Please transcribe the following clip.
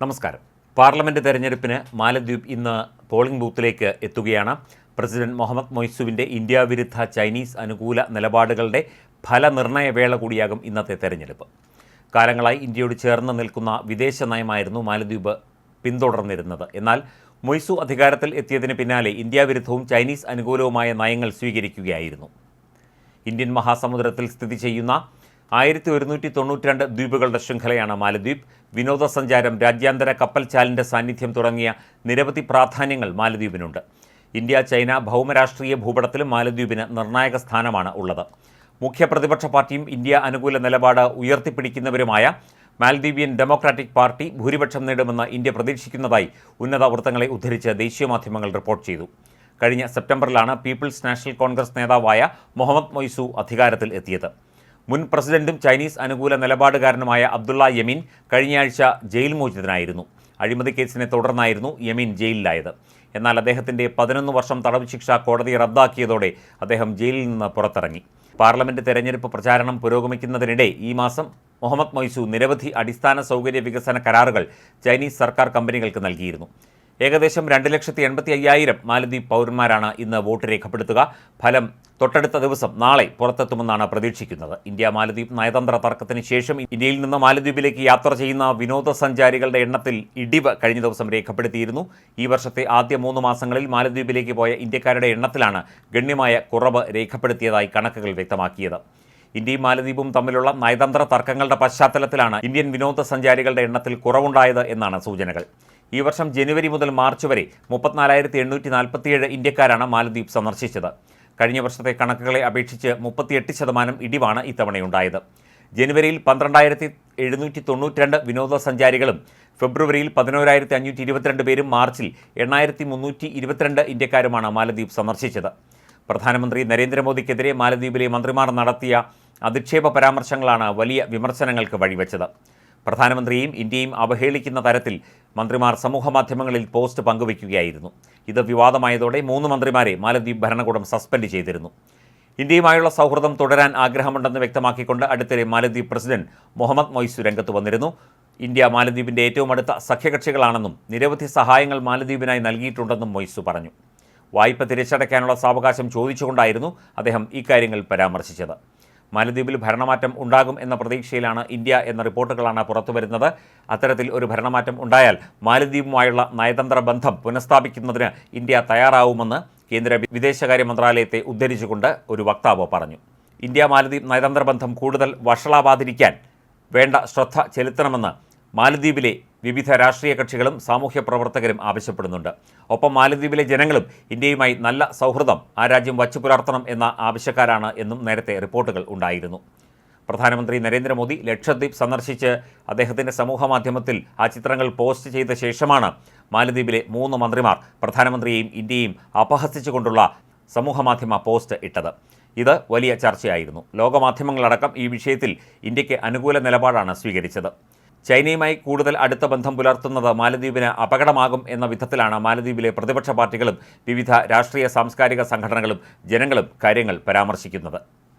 നമസ്കാരം. പാർലമെന്റ് തെരഞ്ഞെടുപ്പിന് മാലദ്വീപ് ഇന്ന് പോളിംഗ് ബൂത്തിലേക്ക് എത്തുകയാണ്. പ്രസിഡന്റ് മുഹമ്മദ് മൊയ്സുവിന്റെ ഇന്ത്യ വിരുദ്ധ ചൈനീസ് അനുകൂല നിലപാടുകളുടെ ഫലനിർണയ വേള കൂടിയാകും ഇന്നത്തെ തെരഞ്ഞെടുപ്പ്. കാലങ്ങളായി ഇന്ത്യയോട് ചേർന്ന് നിൽക്കുന്ന വിദേശ നയമായിരുന്നു മാലദ്വീപ് പിന്തുടർന്നിരുന്നത്. എന്നാൽ മൊയ്സു അധികാരത്തിൽ എത്തിയതിന് പിന്നാലെ ഇന്ത്യ വിരുദ്ധവും ചൈനീസ് അനുകൂലവുമായ നയങ്ങൾ സ്വീകരിക്കുകയായിരുന്നു. ഇന്ത്യൻ മഹാസമുദ്രത്തിൽ സ്ഥിതി ചെയ്യുന്ന ആയിരത്തി ഒരുന്നൂറ്റി തൊണ്ണൂറ്റി രണ്ട് ദ്വീപുകളുടെ ശൃംഖലയാണ് മാലദ്വീപ്. വിനോദസഞ്ചാരം രാജ്യാന്തര കപ്പൽ ചാലിന്റെ സാന്നിധ്യം തുടങ്ങിയ നിരവധി പ്രാധാന്യങ്ങൾ മാലദ്വീപിനുണ്ട്. ഇന്ത്യ ചൈന ഭൗമരാഷ്ട്രീയ ഭൂപടത്തിലും മാലദ്വീപിന് നിർണായക സ്ഥാനമാണ് ഉള്ളത്. മുഖ്യ പ്രതിപക്ഷ പാർട്ടിയും ഇന്ത്യ അനുകൂല നിലപാട് ഉയർത്തിപ്പിടിക്കുന്നവരുമായ മാലദ്വീപിയൻ ഡെമോക്രാറ്റിക് പാർട്ടി ഭൂരിപക്ഷം നേടുമെന്ന് ഇന്ത്യ പ്രതീക്ഷിക്കുന്നതായി ഉന്നത വൃത്തങ്ങളെ ഉദ്ധരിച്ച് ദേശീയ മാധ്യമങ്ങൾ റിപ്പോർട്ട് ചെയ്തു. കഴിഞ്ഞ സെപ്റ്റംബറിലാണ് പീപ്പിൾസ് നാഷണൽ കോൺഗ്രസ് നേതാവായ മുഹമ്മദ് മൊയ്സു അധികാരത്തിൽ എത്തിയത്. മുൻ പ്രസിഡന്റും ചൈനീസ് അനുകൂല നിലപാടുകാരനുമായ അബ്ദുള്ള യമീൻ കഴിഞ്ഞയാഴ്ച ജയിൽ മോചിതനായിരുന്നു. അഴിമതി കേസിനെ തുടർന്നായിരുന്നു യമീൻ ജയിലിലായത്. എന്നാൽ അദ്ദേഹത്തിന്റെ പതിനൊന്ന് വർഷം തടവ് ശിക്ഷ കോടതി റദ്ദാക്കിയതോടെ അദ്ദേഹം ജയിലിൽ നിന്ന് പുറത്തിറങ്ങി. പാർലമെന്റ് തെരഞ്ഞെടുപ്പ് പ്രചാരണം പുരോഗമിക്കുന്നതിനിടെ ഈ മാസം മുഹമ്മദ് മൊയ്സു നിരവധി അടിസ്ഥാന സൗകര്യ വികസന കരാറുകൾ ചൈനീസ് സർക്കാർ കമ്പനികൾക്ക് നൽകിയിരുന്നു. ഏകദേശം രണ്ട് ലക്ഷത്തി എൺപത്തി അയ്യായിരം മാലദ്വീപ് പൗരന്മാരാണ് ഇന്ന് വോട്ട് രേഖപ്പെടുത്തുക. ഫലം തൊട്ടടുത്ത ദിവസം നാളെ പുറത്തെത്തുമെന്നാണ് പ്രതീക്ഷിക്കുന്നത്. ഇന്ത്യ മാലദ്വീപ് നയതന്ത്ര തർക്കത്തിന് ശേഷം ഇന്ത്യയിൽ നിന്ന് മാലദ്വീപിലേക്ക് യാത്ര ചെയ്യുന്ന വിനോദസഞ്ചാരികളുടെ എണ്ണത്തിൽ ഇടിവ് കഴിഞ്ഞ ദിവസം രേഖപ്പെടുത്തിയിരുന്നു. ഈ വർഷത്തെ ആദ്യ മൂന്ന് മാസങ്ങളിൽ മാലദ്വീപിലേക്ക് പോയ ഇന്ത്യക്കാരുടെ എണ്ണത്തിലാണ് ഗണ്യമായ കുറവ് രേഖപ്പെടുത്തിയതായി കണക്കുകൾ വ്യക്തമാക്കിയത്. ഇന്ത്യയും മാലദ്വീപും തമ്മിലുള്ള നയതന്ത്ര തർക്കങ്ങളുടെ പശ്ചാത്തലത്തിലാണ് ഇന്ത്യൻ വിനോദസഞ്ചാരികളുടെ എണ്ണത്തിൽ കുറവുണ്ടായത് എന്നാണ് സൂചനകൾ. ഈ വർഷം ജനുവരി മുതൽ മാർച്ച് വരെ മുപ്പത്തിനാലായിരത്തി എണ്ണൂറ്റി നാൽപ്പത്തിയേഴ് ഇന്ത്യക്കാരാണ് മാലദ്വീപ് സന്ദർശിച്ചത്. കഴിഞ്ഞ വർഷത്തെ കണക്കുകളെ അപേക്ഷിച്ച് മുപ്പത്തിയെട്ട് ശതമാനം ഇടിവാണ് ഇത്തവണയുണ്ടായത്. ജനുവരിയിൽ പന്ത്രണ്ടായിരത്തി എഴുന്നൂറ്റി തൊണ്ണൂറ്റിരണ്ട് വിനോദസഞ്ചാരികളും ഫെബ്രുവരിയിൽ പതിനോരായിരത്തി അഞ്ഞൂറ്റി ഇരുപത്തിരണ്ട് പേരും മാർച്ചിൽ എണ്ണായിരത്തി മുന്നൂറ്റി ഇരുപത്തിരണ്ട് ഇന്ത്യക്കാരുമാണ് മാലദ്വീപ് സന്ദർശിച്ചത്. പ്രധാനമന്ത്രി നരേന്ദ്രമോദിക്കെതിരെ മാലദ്വീപിലെ മന്ത്രിമാർ നടത്തിയ അധിക്ഷേപ പരാമർശങ്ങളാണ് വലിയ വിമർശനങ്ങൾക്ക് വഴിവെച്ചത്. പ്രധാനമന്ത്രിയെയും ഇന്ത്യയും അവഹേളിക്കുന്ന തരത്തിൽ മന്ത്രിമാർ സമൂഹമാധ്യമങ്ങളിൽ പോസ്റ്റ് പങ്കുവയ്ക്കുകയായിരുന്നു. ഇത് വിവാദമായതോടെ മൂന്ന് മന്ത്രിമാരെ മാലദ്വീപ് ഭരണകൂടം സസ്പെൻഡ് ചെയ്തിരുന്നു. ഇന്ത്യയുമായുള്ള സൗഹൃദം തുടരാൻ ആഗ്രഹമുണ്ടെന്ന് വ്യക്തമാക്കിക്കൊണ്ട് അടുത്തിടെ മാലദ്വീപ് പ്രസിഡന്റ് മുഹമ്മദ് മൊയ്സു രംഗത്ത് വന്നിരുന്നു. ഇന്ത്യ മാലദ്വീപിന്റെ ഏറ്റവും അടുത്ത സഖ്യകക്ഷികളാണെന്നും നിരവധി സഹായങ്ങൾ മാലദ്വീപിനായി നൽകിയിട്ടുണ്ടെന്നും മൊയ്സു പറഞ്ഞു. വായ്പ തിരിച്ചടയ്ക്കാനുള്ള സാവകാശം ചോദിച്ചുകൊണ്ടായിരുന്നു അദ്ദേഹം ഇക്കാര്യങ്ങൾ പരാമർശിച്ചത്. മാലദ്വീപിൽ ഭരണമാറ്റം ഉണ്ടാകും എന്ന പ്രതീക്ഷയിലാണ് ഇന്ത്യ എന്ന റിപ്പോർട്ടുകളാണ് പുറത്തുവരുന്നത് അത്തരത്തിൽ ഒരു ഭരണമാറ്റം ഉണ്ടായാൽ മാലദ്വീപുമായുള്ള നയതന്ത്ര ബന്ധം പുനഃസ്ഥാപിക്കുന്നതിന് ഇന്ത്യ തയ്യാറാവുമെന്ന് കേന്ദ്ര വിദേശകാര്യ മന്ത്രാലയത്തെ ഉദ്ധരിച്ചുകൊണ്ട് ഒരു വക്താവ് പറഞ്ഞു. ഇന്ത്യ മാലദ്വീപ് നയതന്ത്ര ബന്ധം കൂടുതൽ വഷളാവാതിരിക്കാൻ വേണ്ട ശ്രദ്ധ ചെലുത്തണമെന്ന് മാലദ്വീപിലെ വിവിധ രാഷ്ട്രീയ കക്ഷികളും സാമൂഹ്യ പ്രവർത്തകരും ആവശ്യപ്പെടുന്നുണ്ട്. ഒപ്പം മാലദ്വീപിലെ ജനങ്ങളും ഇന്ത്യയുമായി നല്ല സൗഹൃദം ആ രാജ്യം വച്ചു പുലർത്തണം എന്ന ആവശ്യക്കാരാണ് എന്നും നേരത്തെ റിപ്പോർട്ടുകൾ ഉണ്ടായിരുന്നു. പ്രധാനമന്ത്രി നരേന്ദ്രമോദി ലക്ഷദ്വീപ് സന്ദർശിച്ച് അദ്ദേഹത്തിന്റെ സമൂഹ മാധ്യമത്തിൽ ആ ചിത്രങ്ങൾ പോസ്റ്റ് ചെയ്ത ശേഷമാണ് മാലദ്വീപിലെ മൂന്ന് മന്ത്രിമാർ പ്രധാനമന്ത്രിയെയും ഇന്ത്യയും അപഹസിച്ചുകൊണ്ടുള്ള സമൂഹമാധ്യമ പോസ്റ്റ് ഇട്ടത്. ഇത് വലിയ ചർച്ചയായിരുന്നു. ലോകമാധ്യമങ്ങളടക്കം ഈ വിഷയത്തിൽ ഇന്ത്യയ്ക്ക് അനുകൂല നിലപാടാണ് സ്വീകരിച്ചത്. ചൈനയുമായി കൂടുതൽ അടുത്ത ബന്ധം പുലർത്തുന്നത് മാലദ്വീപിന് അപകടമാകും എന്ന വിധത്തിലാണ് മാലദ്വീപിലെ പ്രതിപക്ഷ പാർട്ടികളും വിവിധ രാഷ്ട്രീയ സാംസ്കാരിക സംഘടനകളും ജനങ്ങളും കാര്യങ്ങൾ പരാമർശിക്കുന്നത്.